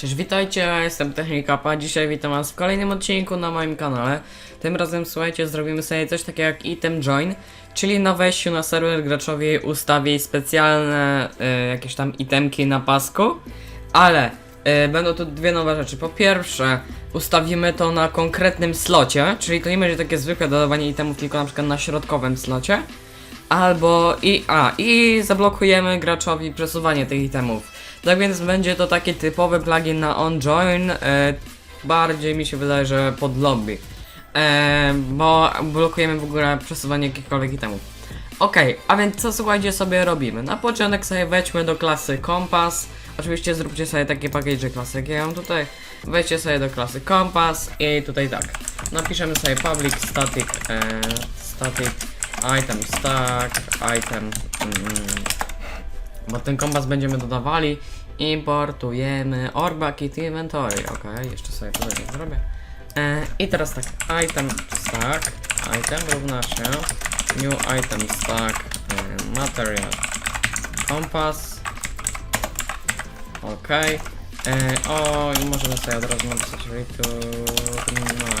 Cześć, witajcie, ja jestem Technikapa. Dzisiaj witam was w kolejnym odcinku na moim kanale. Tym razem, słuchajcie, zrobimy sobie coś takiego jak item join, czyli na wejściu na serwer graczowi ustawi specjalne y, jakieś tam itemki na pasku, ale y, będą tu dwie nowe rzeczy. Po pierwsze, ustawimy to na konkretnym slocie, czyli to nie będzie takie zwykłe dodawanie itemów, tylko na przykład na środkowym slocie. Albo i a i zablokujemy graczowi przesuwanie tych itemów. Tak więc będzie to taki typowy plugin na onJoin. E, bardziej mi się wydaje, że pod lobby. E, bo blokujemy w ogóle przesuwanie jakichkolwiek itemów. Okej, a więc co słuchajcie sobie robimy? Na początek sobie wejdźmy do klasy kompas. Oczywiście zróbcie sobie takie package klasy, jakie ja mam tutaj. Wejdźcie sobie do klasy kompas i tutaj tak. Napiszemy sobie public static e, static item stack item mm, bo ten kompas będziemy dodawali importujemy orba kit inventory. Ok jeszcze sobie to tak zrobię. E, i teraz tak item stack item równa się new item stack e, material. Kompas. Ok e, o i możemy sobie od razu napisać return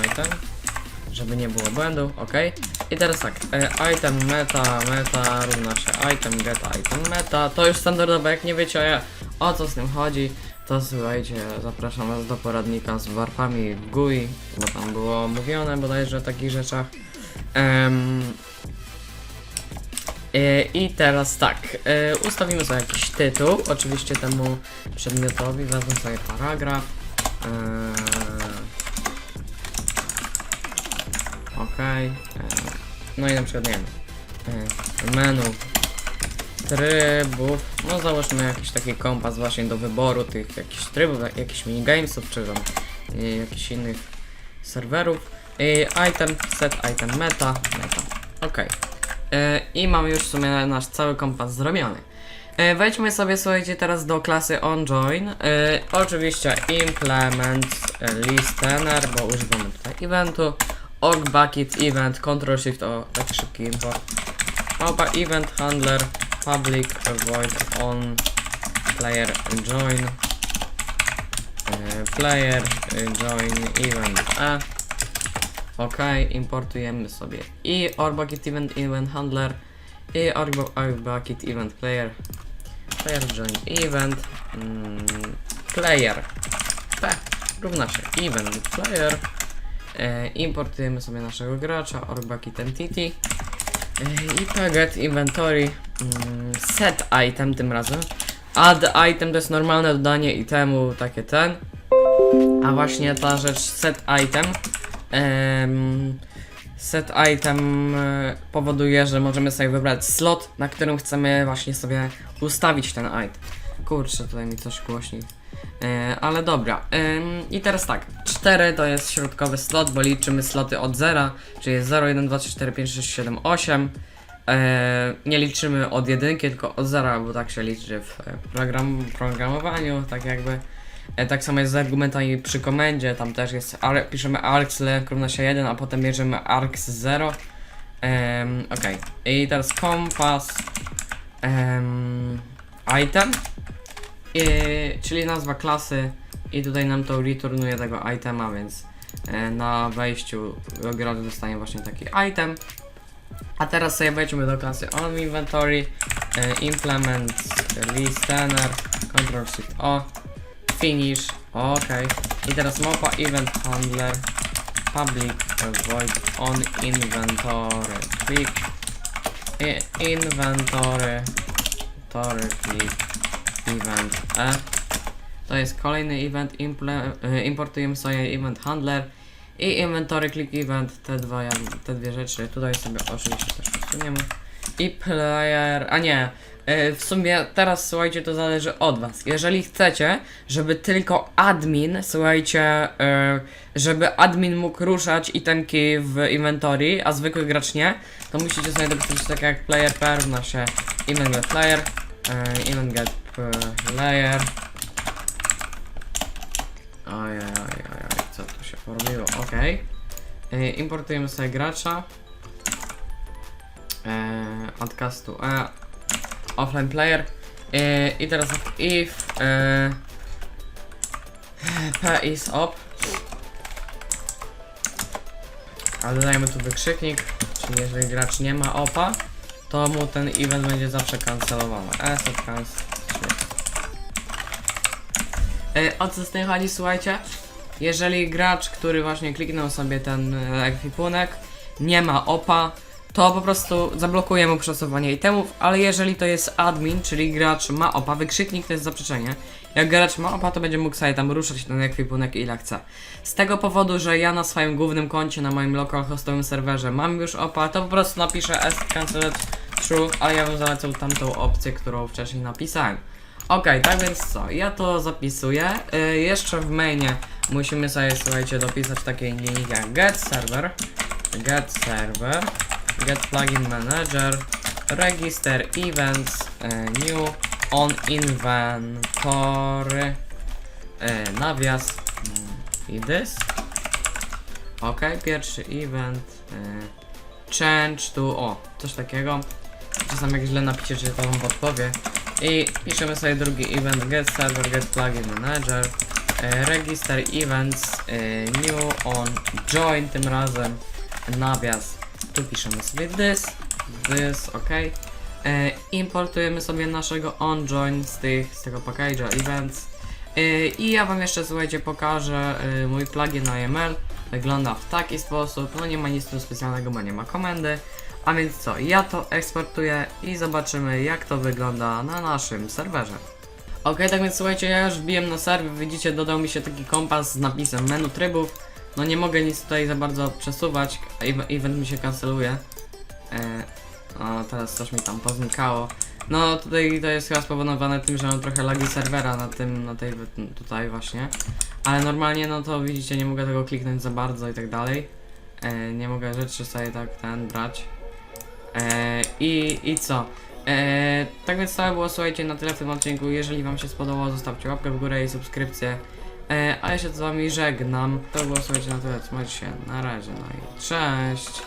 item żeby nie było błędu, ok. I teraz tak, e, item meta, meta równa się item get item meta, to już standardowe, jak nie wiecie o, co z tym chodzi, to słuchajcie, zapraszam was do poradnika z warpami GUI, bo tam było mówione bodajże o takich rzeczach. E, I teraz tak, e, ustawimy sobie jakiś tytuł, oczywiście temu przedmiotowi, wezmę sobie paragraf. E, No i na przykład nie wiem. e, Menu trybów. No załóżmy jakiś taki kompas właśnie do wyboru tych jakichś trybów, jak- jakichś minigamesów, czy tam e, jakichś innych serwerów. E, Item, set item meta, meta. E, I mamy już w sumie nasz cały kompas zrobiony. Wejdźmy sobie, słuchajcie, teraz do klasy onJoin. E, oczywiście implement listener, bo używamy tutaj eventu. Org bucket event, control shift, o taki szybki import. Małpa event handler, public void on player join. E, player join event e. Ok, importujemy sobie i org bucket event event handler i org event player. Player join event mm, player p równa się event player e, importujemy sobie naszego gracza org bucket entity e, i target inventory mm, set item tym razem add item to jest normalne dodanie itemu takie ten a właśnie ta rzecz set item em, set item e, powoduje, że możemy sobie wybrać slot, na którym chcemy właśnie sobie ustawić ten item. Kurczę, tutaj mi coś głośniej. E, ale dobra. I teraz tak. 4 to jest środkowy slot, bo liczymy sloty od 0, czyli jest 0, 1, 2, 3, 4, 5, 6, 7, 8. E, nie liczymy od jedynki, tylko od 0, bo tak się liczy w e, program, programowaniu, tak jakby. E, tak samo jest z argumentami przy komendzie, tam też jest, ar, piszemy args równa się 1, a potem bierzemy args 0. Em, Okej, i teraz kompas, em, item, czyli nazwa klasy i tutaj nam to returnuje tego itema, więc e, na wejściu gracz dostanie właśnie taki item. A teraz sobie wejdźmy do klasy on inventory, e, implement listener, control shift o, finish, ok. I teraz mapa event handler, public void on inventory click, inventory, tory click, event e. To jest kolejny event, e, importujemy sobie event handler i inventory click event, te, dwa, te dwie rzeczy, tutaj sobie oczywiście też usuniemy. I player, a nie, e, w sumie teraz słuchajcie, to zależy od was. Jeżeli chcecie, żeby tylko admin, słuchajcie, e, żeby admin mógł ruszać itemki w inventory, a zwykły gracz nie, to musicie sobie dopisać tak jak player pair równa się event get player, event get player. Ojej, ojej, ojej, co tu się porobiło? Ok. Importujemy sobie gracza. E, adcastu e, offline player. E, I teraz if e, P is op. Ale dodajmy tu wykrzyknik, czyli jeżeli gracz nie ma opa, to mu ten event będzie zawsze kancelowany. Asset cancel. E, o co z tym chodzi, słuchajcie? Jeżeli gracz, który właśnie kliknął sobie ten e, ekwipunek, nie ma opa, to po prostu zablokuje mu przesuwanie itemów, ale jeżeli to jest admin, czyli gracz ma opa, wykrzyknik to jest zaprzeczenie. Jak gracz ma opa, to będzie mógł sobie tam ruszać ten ekwipunek ile chce. Z tego powodu, że ja na swoim głównym koncie, na moim localhostowym serwerze mam już opa, to po prostu napiszę s cancelled true, ale ja bym zalecał tamtą opcję, którą wcześniej napisałem. Okej, tak więc co, ja to zapisuję. Y, jeszcze w mainie musimy sobie, słuchajcie, dopisać takie linijki jak get server, get server, get plugin manager, register events, y, new on inventory, y, nawias mm, i this. Okej, pierwszy event, y, change to, o, coś takiego. Czasami jak źle napiszecie, to wam podpowie. I piszemy sobie drugi event get server, get plugin manager, e, register events, e, new on join tym razem, nawias, tu piszemy sobie this, this, ok. E, importujemy sobie naszego on join z, tych, z tego package'a events. I ja wam jeszcze słuchajcie pokażę mój plugin na YML. Wygląda w taki sposób, no nie ma nic tu specjalnego, bo nie ma komendy. A więc co, ja to eksportuję i zobaczymy jak to wygląda na naszym serwerze. Ok, tak więc słuchajcie, ja już wbiłem na serwer, widzicie, dodał mi się taki kompas z napisem menu trybów. No nie mogę nic tutaj za bardzo przesuwać, ev- event mi się kanceluje. E, o, teraz coś mi tam poznikało. No tutaj to jest chyba spowodowane tym, że mam trochę lagi serwera na tym, na tej, tutaj właśnie. Ale normalnie no to widzicie, nie mogę tego kliknąć za bardzo i tak dalej. E, nie mogę rzeczy sobie tak ten brać. E, i, I co? E, tak więc to było słuchajcie na tyle w tym odcinku. Jeżeli Wam się spodobało, zostawcie łapkę w górę i subskrypcję. E, a ja się z Wami żegnam. To było słuchajcie na tyle. Trzymajcie się. Na razie. No i cześć.